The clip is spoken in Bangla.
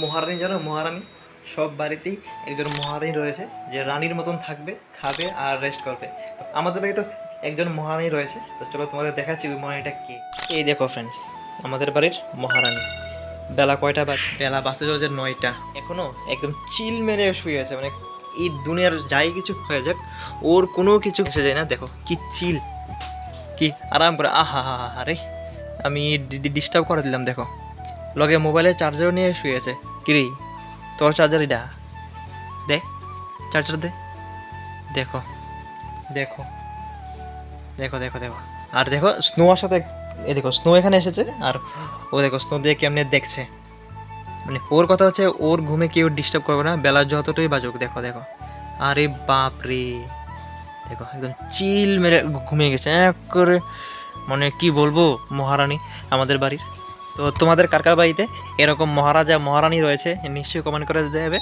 মহারানী জানো, মহারানী? সব বাড়িতেই একজন মহারানী রয়েছে, যে রানীর মতন থাকবে, খাবে আর রেস্ট করবে। তো আমাদের বাড়ি তো একজন মহারানী রয়েছে, তো চলো তোমাদের দেখাচ্ছি ওই মহারানীটা কে। এই দেখো ফ্রেন্ডস আমাদের বাড়ির মহারানী। বেলা কয়টা বাজ বেলা বাসে চলেছে নয়টা। এখনও একদম চিল মেরে শুয়ে আছে মানে এই দুনিয়ার যাই কিছু হয়ে যাক, ওর কোনো কিছু এসে যায় না। দেখো কি চিল, কি আরাম করে, আহা হা হা হা রে। আমি ডিস্টার্ব করে দিলাম, দেখো। লগে মোবাইলে চার্জারও নিয়ে শুয়ে আছে। কিরি, তোর চার্জার এটা দে, চার্জার দে। দেখো দেখো দেখো দেখো দেখো। আর দেখো, স্নো স্নোয়ার সাথে এ দেখো, স্নো এখানে এসেছে, আর ও দেখো, স্নো দিয়ে কেমনে দেখছে। মানে ওর কথা হচ্ছে, ওর ঘুমে কেউ ডিস্টার্ব করবে না, বেলা যতটাই বাজুক, দেখো দেখো। আরে বাপ রে দেখো, একদম চিল মেরে ঘুমিয়ে গেছে। এক করে মানে কি বলব, মহারানী, আমাদের বাড়ির। তো তোমাদের কার কার বাড়িতে এরকম মহারাজা মহারানী রয়েছে নিশ্চয়ই কমেন্ট করে দেবে